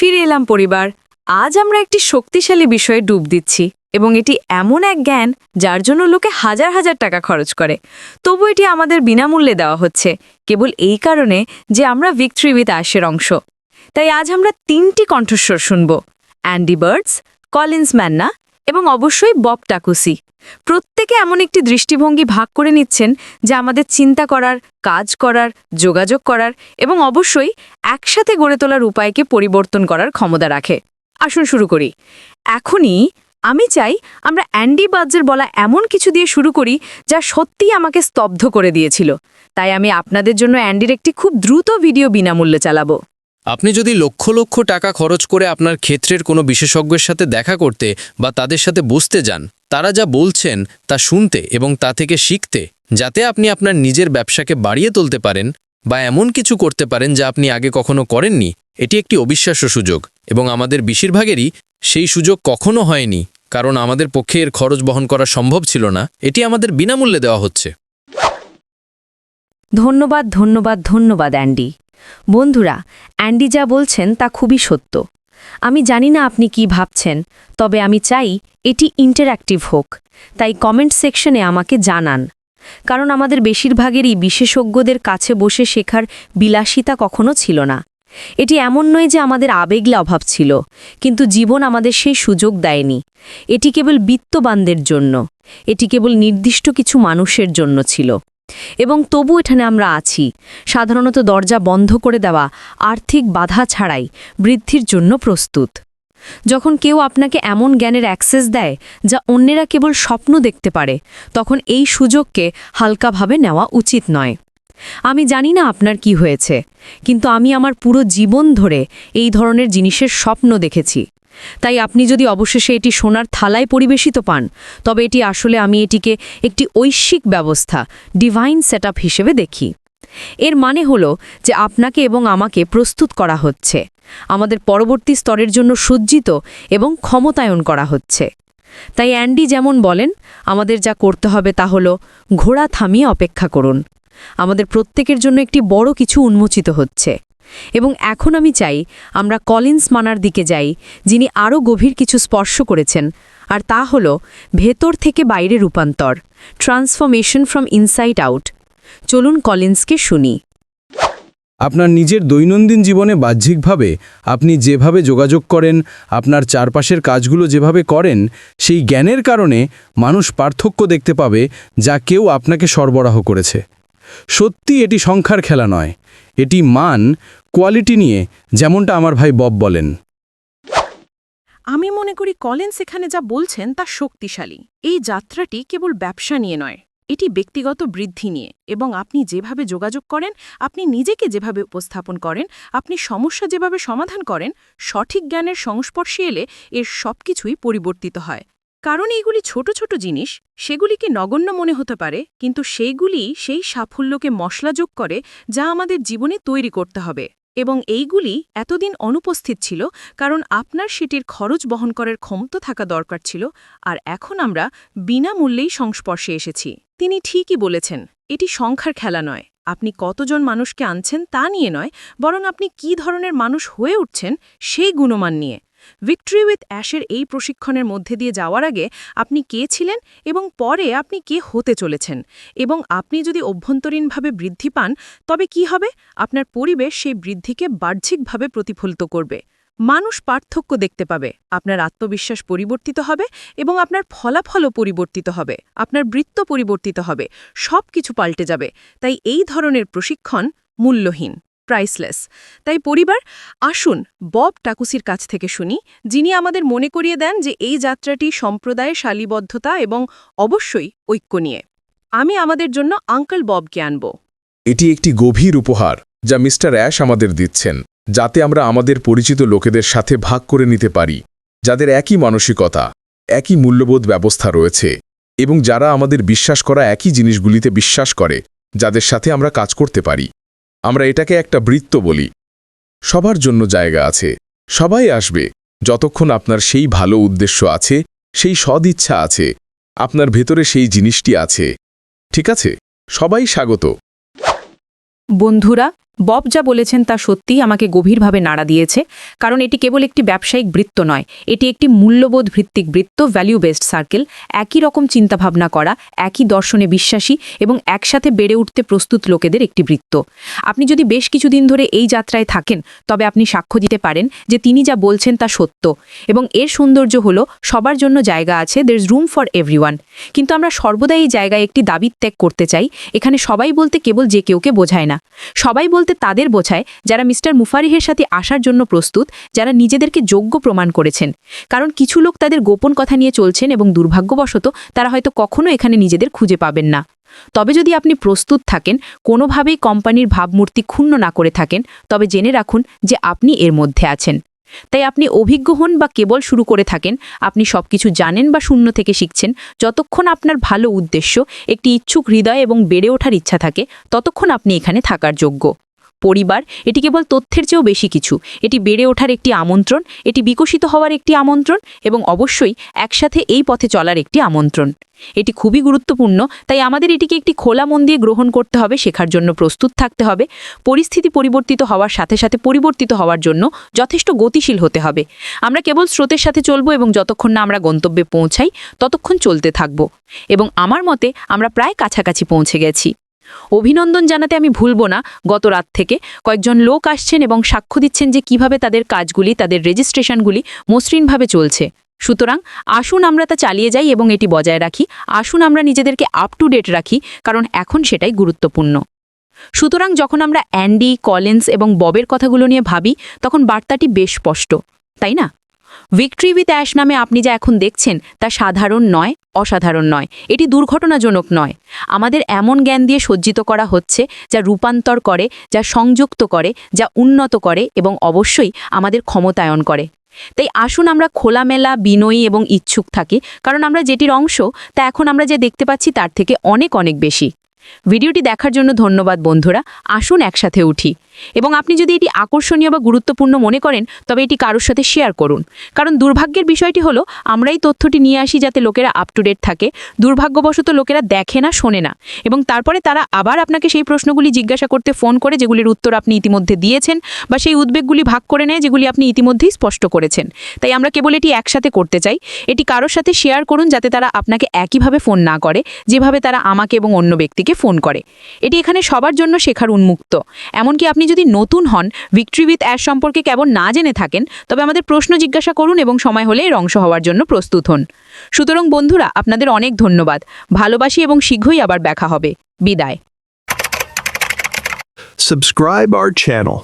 ফিরে এলাম পরিবার। আজ আমরা একটি শক্তিশালী বিষয়ে ডুব দিচ্ছি এবং এটি এমন এক জ্ঞান যার জন্য লোকে হাজার হাজার টাকা খরচ করে। তবু এটি আমাদের বিনামূল্যে দেওয়া হচ্ছে, কেবল এই কারণে যে আমরা ভিক্টরি উইথ আশের অংশ। তাই আজ আমরা তিনটি কণ্ঠস্বর শুনব। অ্যান্ডি বার্ডস, কলিন্স ম্যান্না এবং অবশ্যই বব টাকুসি প্রত্যেকে এমন একটি দৃষ্টিভঙ্গি ভাগ করে নিচ্ছেন যা আমাদের চিন্তা করার, কাজ করার, যোগাযোগ করার এবং অবশ্যই একসাথে গড়ে তোলার উপায়কে পরিবর্তন করার ক্ষমতা রাখে। আসুন শুরু করি। এখনই আমি চাই আমরা অ্যান্ডি বার্জের বলা এমন কিছু দিয়ে শুরু করি যা সত্যিই আমাকে স্তব্ধ করে দিয়েছিল। তাই আমি আপনাদের জন্য অ্যান্ডির একটি খুব দ্রুত ভিডিও বিনামূল্যে চালাবো। আপনি যদি লক্ষ লক্ষ টাকা খরচ করে আপনার ক্ষেত্রের কোনো বিশেষজ্ঞের সাথে দেখা করতে বা তাদের সাথে বসতে যান, তারা যা বলছেন তা শুনতে এবং তা থেকে শিখতে, যাতে আপনি আপনার নিজের ব্যবসাকে বাড়িয়ে তুলতে পারেন বা এমন কিছু করতে পারেন যা আপনি আগে কখনো করেননি, এটি একটি অবিশ্বাস্য সুযোগ। এবং আমাদের বেশিরভাগেরই সেই সুযোগ কখনো হয়নি, কারণ আমাদের পক্ষে এর খরচ বহন করা সম্ভব ছিল না। এটি আমাদের বিনামূল্যে দেওয়া হচ্ছে। ধন্যবাদ ধন্যবাদ ধন্যবাদ, অ্যান্ডি। বন্ধুরা, অ্যান্ডি যা বলছেন তা খুবই সত্য। আমি জানি না আপনি কি ভাবছেন, তবে আমি চাই এটি ইন্টারঅ্যাক্টিভ হোক, তাই কমেন্ট সেকশনে আমাকে জানান। কারণ আমাদের বেশিরভাগেরই বিশেষজ্ঞদের কাছে বসে শেখার বিলাসিতা কখনো ছিল না। এটি এমন নয় যে আমাদের আবেগলে অভাব ছিল, কিন্তু জীবন আমাদের সেই সুযোগ দেয়নি। এটি কেবল বিত্তবানদের জন্য, এটি কেবল নির্দিষ্ট কিছু মানুষের জন্য ছিল। এবং তবু এখানে আমরা আছি। সাধারণত দরজা বন্ধ করে দেওয়া আর্থিক বাধা ছাড়াই বৃদ্ধির জন্য প্রস্তুত। যখন কেউ আপনাকে এমন জ্ঞানের অ্যাক্সেস দেয় যা অন্যেরা কেবল স্বপ্ন দেখতে পারে, তখন এই সুযোগকে হালকাভাবে নেওয়া উচিত নয়। আমি জানি না আপনার কি হয়েছে, কিন্তু আমি আমার পুরো জীবন ধরে এই ধরনের জিনিসের স্বপ্ন দেখেছি। তাই আপনি যদি অবশেষে এটি সোনার থালায় পরিবেশিত পান, তবে এটি আসলে আমি এটিকে একটি ঐশ্বিক ব্যবস্থা ডিভাইন সেট হিসেবে দেখি। এর মানে হল যে আপনাকে এবং আমাকে প্রস্তুত করা হচ্ছে। আমাদের পরবর্তী স্তরের জন্য সজ্জিত এবং ক্ষমতায়ন করা হচ্ছে। তাই অ্যান্ডি যেমন বলেন, আমাদের যা করতে হবে তা হল ঘোড়া থামিয়ে অপেক্ষা করুন। আমাদের প্রত্যেকের জন্য একটি বড় কিছু উন্মোচিত হচ্ছে। এবং এখন আমি চাই আমরা কলিন্স মানার দিকে যাই, যিনি আরও গভীর কিছু স্পর্শ করেছেন, আর তা হল ভেতর থেকে বাইরে রূপান্তর ট্রান্সফরমেশন ফ্রম ইনসাইড আউট চলুন কলিন্সকে শুনি। আপনার নিজের দৈনন্দিন জীবনে বাহ্যিকভাবে আপনি যেভাবে যোগাযোগ করেন, আপনার চারপাশের কাজগুলো যেভাবে করেন, সেই জ্ঞানের কারণে মানুষ পার্থক্য দেখতে পাবে যা কেউ আপনাকে সরবরাহ করেছে। সত্যি এটি সংখ্যার খেলা নয়, এটি মান কোয়ালিটি নিয়ে যেমনটা আমার ভাই বব বলেন। আমি মনে করি কলেন্স এখানে যা বলছেন তা শক্তিশালী। এই যাত্রাটি কেবল ব্যবসা নিয়ে নয়, এটি ব্যক্তিগত বৃদ্ধি নিয়ে। এবং আপনি যেভাবে যোগাযোগ করেন, আপনি নিজেকে যেভাবে উপস্থাপন করেন, আপনি সমস্যা যেভাবে সমাধান করেন, সঠিক জ্ঞানের সংস্পর্শে এলে এর সবকিছুই পরিবর্তিত হয়। কারণ এইগুলি ছোট ছোট জিনিস, সেগুলিকে নগণ্য মনে হতে পারে, কিন্তু সেইগুলি সেই সাফল্যকে মশলা যোগ করে যা আমাদের জীবনে তৈরি করতে হবে। এবং এইগুলি এতদিন অনুপস্থিত ছিল, কারণ আপনার সেটির খরচ বহন করার ক্ষমতা থাকা দরকার ছিল, আর এখন আমরা বিনামূল্যেই সংস্পর্শে এসেছি। তিনি ঠিকই বলেছেন, এটি সংখ্যার খেলা নয়। আপনি কতজন মানুষকে আনছেন তা নিয়ে নয়, বরং আপনি কি ধরনের মানুষ হয়ে উঠছেন সেই গুণমান নিয়ে। ভিক্টরি উইথ অ্যাশের এই প্রশিক্ষণের মধ্যে দিয়ে যাওয়ার আগে আপনি কে ছিলেন এবং পরে আপনি কে হতে চলেছেন? এবং আপনি যদি অভ্যন্তরীণভাবে বৃদ্ধি পান, তবে কি হবে? আপনার পরিবেশ সেই বৃদ্ধিকে বাহ্যিকভাবে প্রতিফলিত করবে। মানুষ পার্থক্য দেখতে পাবে, আপনার আত্মবিশ্বাস পরিবর্তিত হবে এবং আপনার ফলাফলও পরিবর্তিত হবে, আপনার বৃত্ত পরিবর্তিত হবে সব কিছু পাল্টে যাবে। তাই এই ধরনের প্রশিক্ষণ মূল্যহীন। প্রাইসলেস তাই পরিবার, আসুন বব টাকুসির কাছ থেকে শুনি, যিনি আমাদের মনে করিয়ে দেন যে এই যাত্রাটি সম্প্রদায় শালীবদ্ধতা এবং অবশ্যই ঐক্য নিয়ে। আমি আমাদের জন্য আঙ্কেল ববকে আনব। এটি একটি গভীর উপহার যা মিস্টার অ্যাশ আমাদের দিচ্ছেন, যাতে আমরা আমাদের পরিচিত লোকেদের সাথে ভাগ করে নিতে পারি, যাদের একই মানসিকতা, একই মূল্যবোধ ব্যবস্থা রয়েছে, এবং যারা আমাদের বিশ্বাস করা একই জিনিসগুলিতে বিশ্বাস করে, যাদের সাথে আমরা কাজ করতে পারি। আমরা এটাকে একটা বৃত্ত বলি। সবার জন্য জায়গা আছে। সবাই আসবে। যতক্ষণ আপনার সেই ভালো উদ্দেশ্য আছে, সেই সদিচ্ছা আছে, আপনার ভেতরে সেই জিনিসটি আছে। ঠিক আছে? সবাই স্বাগত। বন্ধুরা বব যা বলেছেন তা সত্যিই আমাকে গভীরভাবে নাড়া দিয়েছে, কারণ এটি কেবল একটি ব্যবসায়িক বৃত্ত নয়, এটি একটি মূল্যবোধ ভিত্তিক বৃত্ত ভ্যালিউ বেসড সার্কেল একই রকম চিন্তাভাবনা করা, একই দর্শনে বিশ্বাসী এবং একসাথে বেড়ে উঠতে প্রস্তুত লোকেদের একটি বৃত্ত। আপনি যদি বেশ কিছুদিন ধরে এই যাত্রায় থাকেন, তবে আপনি সাক্ষ্য দিতে পারেন যে তিনি যা বলছেন তা সত্য এবং এর সৌন্দর্য হল, সবার জন্য জায়গা আছে দের রুম ফর এভরিওয়ান কিন্তু আমরা সর্বদা এই জায়গায় একটি দাবি ত্যাগ করতে চাই, এখানে সবাই বলতে কেবল যে কেউকে বোঝায় না। সবাই বলতে তাদের বোঝায় যারা মিস্টার মুফারিহের সাথে আসার জন্য প্রস্তুত, যারা নিজেদেরকে যোগ্য প্রমাণ করেছেন। কারণ কিছু লোক তাদের গোপন কথা নিয়ে চলছেন এবং দুর্ভাগ্যবশত তারা হয়তো কখনো এখানে নিজেদের খুঁজে পাবেন না। তবে যদি আপনি প্রস্তুত থাকেন, কোনোভাবেই কোম্পানির ভাবমূর্তি ক্ষুণ্ণ না করে থাকেন, তবে জেনে রাখুন যে আপনি এর মধ্যে আছেন। তাই আপনি অভিজ্ঞ হন বা কেবল শুরু করে থাকেন, আপনি সবকিছু জানেন বা শূন্য থেকে শিখছেন, যতক্ষণ আপনার ভালো উদ্দেশ্য, একটি ইচ্ছুক হৃদয় এবং বেড়ে ওঠার ইচ্ছা থাকে, ততক্ষণ আপনি এখানে থাকার যোগ্য। পরিবার, এটি কেবল তথ্যের চেয়েও বেশি কিছু। এটি বেড়ে ওঠার একটি আমন্ত্রণ, এটি বিকশিত হওয়ার একটি আমন্ত্রণ এবং অবশ্যই একসাথে এই পথে চলার একটি আমন্ত্রণ। এটি খুবই গুরুত্বপূর্ণ, তাই আমাদের এটিকে একটি খোলা মন দিয়ে গ্রহণ করতে হবে, শেখার জন্য প্রস্তুত থাকতে হবে, পরিস্থিতি পরিবর্তিত হওয়ার সাথে সাথে পরিবর্তিত হওয়ার জন্য যথেষ্ট গতিশীল হতে হবে। আমরা কেবল স্রোতের সাথে চলব এবং যতক্ষণ না আমরা গন্তব্যে পৌঁছাই, ততক্ষণ চলতে থাকব। এবং আমার মতে আমরা প্রায় কাছাকাছি পৌঁছে গেছি। অভিনন্দন জানাতে আমি ভুলব না। গত রাত থেকে কয়েকজন লোক আসছেন এবং সাক্ষ্য দিচ্ছেন যে কীভাবে তাদের কাজগুলি, তাদের রেজিস্ট্রেশনগুলি মসৃণভাবে চলছে। সুতরাং আসুন আমরা তা চালিয়ে যাই এবং এটি বজায় রাখি। আসুন আমরা নিজেদেরকে আপ টু ডেট রাখি, কারণ এখন সেটাই গুরুত্বপূর্ণ। সুতরাং যখন আমরা অ্যান্ডি, কলেন্স এবং ববের কথাগুলো নিয়ে ভাবি, তখন বার্তাটি বেশ স্পষ্ট। তাই না? ভিক্টরি উইথ অ্যাশ নামে আপনি যা এখন দেখছেন, তা সাধারণ নয় অসাধারণ নয়, এটি দুর্ঘটনাজনক নয়। আমাদের এমন জ্ঞান দিয়ে সজ্জিত করা হচ্ছে, যা রূপান্তর করে, যা সংযুক্ত করে, যা উন্নত করে এবং অবশ্যই আমাদের ক্ষমতায়ন করে। তাই আসুন আমরা খোলামেলা, বিনয়ী এবং ইচ্ছুক থাকি, কারণ আমরা যেটির অংশ, তা এখন আমরা যে দেখতে পাচ্ছি তার থেকে অনেক অনেক বেশি। ভিডিওটি দেখার জন্য ধন্যবাদ বন্ধুরা, আসুন একসাথে উঠি। এবং আপনি যদি এটি আকর্ষণীয় বা গুরুত্বপূর্ণ মনে করেন, তবে এটি কারোর সাথে শেয়ার করুন। কারণ দুর্ভাগ্যের বিষয়টি হলো, আমরাই তথ্যটি নিয়ে আসি যাতে লোকেরা আপ টু ডেট থাকে, দুর্ভাগ্যবশত লোকেরা দেখে না, শোনে না। এবং তারপরে তারা আবার আপনাকে সেই প্রশ্নগুলি জিজ্ঞাসা করতে ফোন করে, যেগুলির উত্তর আপনি ইতিমধ্যে দিয়েছেন বা সেই উদ্বেগগুলি ভাগ করে নেয়, যেগুলি আপনি ইতিমধ্যেই স্পষ্ট করেছেন। তাই আমরা কেবল এটি একসাথে করতে চাই। এটি কারোর সাথে শেয়ার করুন, যাতে তারা আপনাকে একইভাবে ফোন না করে, যেভাবে তারা আমাকে এবং অন্য ব্যক্তিকে ফোন করে। এটি এখানে সবার জন্য শেখার উন্মুক্ত। এমনকি আপনি যদি নতুন হন ভিক্টরি উইথ অ্যাশ সম্পর্কে কেবল না জেনে থাকেন, তবে আমাদের প্রশ্ন জিজ্ঞাসা করুন এবং সময় হলে এর অংশ হওয়ার জন্য প্রস্তুত হন। সুতরাং বন্ধুরা, আপনাদের অনেক ধন্যবাদ। ভালোবাসি এবং শীঘ্রই আবার দেখা হবে। বিদায়। Subscribe our channel.